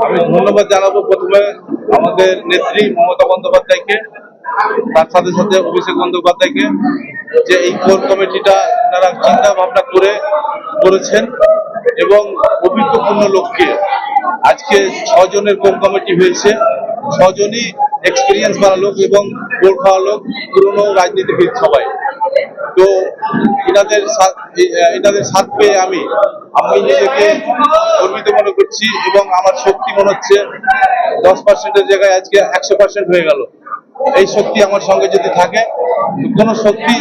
আমি ধন্যবাদ জানাব প্রথমে আমাদের নেত্রী মমতা বন্দ্যোপাধ্যায়কে, তার সাথে সাথে অভিষেক বন্দ্যোপাধ্যায়কে, যে এই কোর কমিটিটা তারা চিন্তা ভাবনা করে করেছেন এবং অভিজ্ঞপূর্ণ লোককে আজকে ছজনের কোর কমিটি হয়েছে। ছজনই এক্সপিরিয়েন্স করা লোক এবং কোর খাওয়া লোক, পুরনো রাজনীতিবিদ সবাই। তো এনাদের সাথ এ- এনাদের সাথ পেয়ে আমি আমি নিজেকে গর্বিত মনে করছি এবং আমার শক্তি মনে হচ্ছে দশ পার্সেন্টের জায়গায় আজকে একশো পার্সেন্ট হয়ে গেল। এই শক্তি আমার সঙ্গে যদি থাকে কোনো শক্তি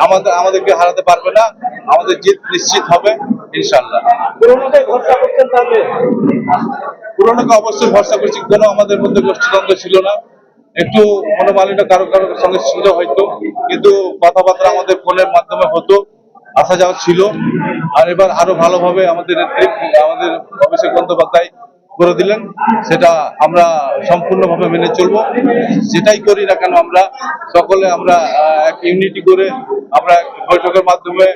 আমাদের আমাদেরকে হারাতে পারবে না। আমাদের জিত নিশ্চিত হবে ইনশাল্লাহ পুরোনোকে ভরসা করছেন তাহলে? পুরোনোকে অবশ্যই ভরসা করছি কোনো আমাদের মধ্যে গোষ্ঠীদ্বন্দ্ব ছিল না। একটু মনোমালিন্য কারও কারও সঙ্গে ছিল হয়তো, কিন্তু কথাবার্তা আমাদের ফোনের মাধ্যমে হতো, আসা যাওয়া ছিল। আর এবার আরও ভালোভাবে আমাদের আমাদের অভিষেক বন্দ্যোপাধ্যায় করে দিলেন, সেটা আমরা সম্পূর্ণভাবে মেনে চলবো। যেটাই করি না কেন আমরা, সকলে আমরা এক ইউনিটি করে আমরা বৈঠকের মাধ্যমে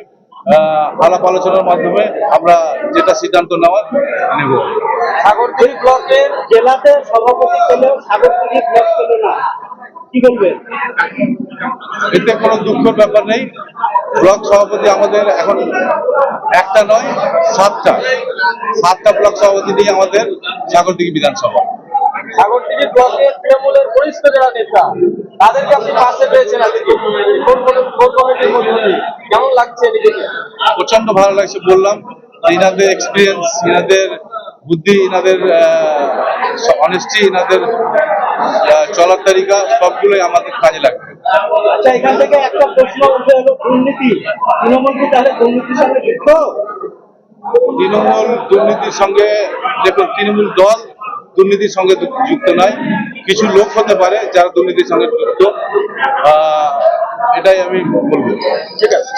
আলাপ আলোচনার মাধ্যমে আমরা যেটা সিদ্ধান্ত নেওয়ার নেব। সাগরদিঘি ব্লকের জেলাতে সভাপতি পেলেও সাগরদিঘি ব্লক পেল না। কি বলবেন? এতে কোনো দুঃখের ব্যাপার নেই। ব্লক সভাপতি আমাদের এখন একটা নয় সাতটা। সাতটা ব্লক সভাপতি নিয়ে আমাদের সাগরদিঘি বিধানসভা। সাগরদিঘি ব্লকের তৃণমূলের বরিষ্ঠ যারা নেতা তাদেরকে আপনি পাশে পেয়েছেন আজকে। কোন কোন কোন কমিটির মধ্যে? দিয়ে। কেমন লাগছে প্রচণ্ড ভালো লাগছে বললাম। ইনাদের এক্সপিরিয়েন্স ইনাদের বুদ্ধি ইনাদের অনেস্টি ইনাদের চলার তালিকা সবগুলোই আমাদের কাজে লাগবে। আচ্ছা এখান থেকে একটা প্রশ্ন উঠে এলো দুর্নীতি। তৃণমূল কি তাহলে দুর্নীতির সঙ্গে যুক্ত? তৃণমূল দুর্নীতির সঙ্গে দেখুন তৃণমূল দল দুর্নীতির সঙ্গে যুক্ত নয়। কিছু লোক হতে পারে যারা দুর্নীতির সঙ্গে যুক্ত। এটাই আমি বলবো ঠিক আছে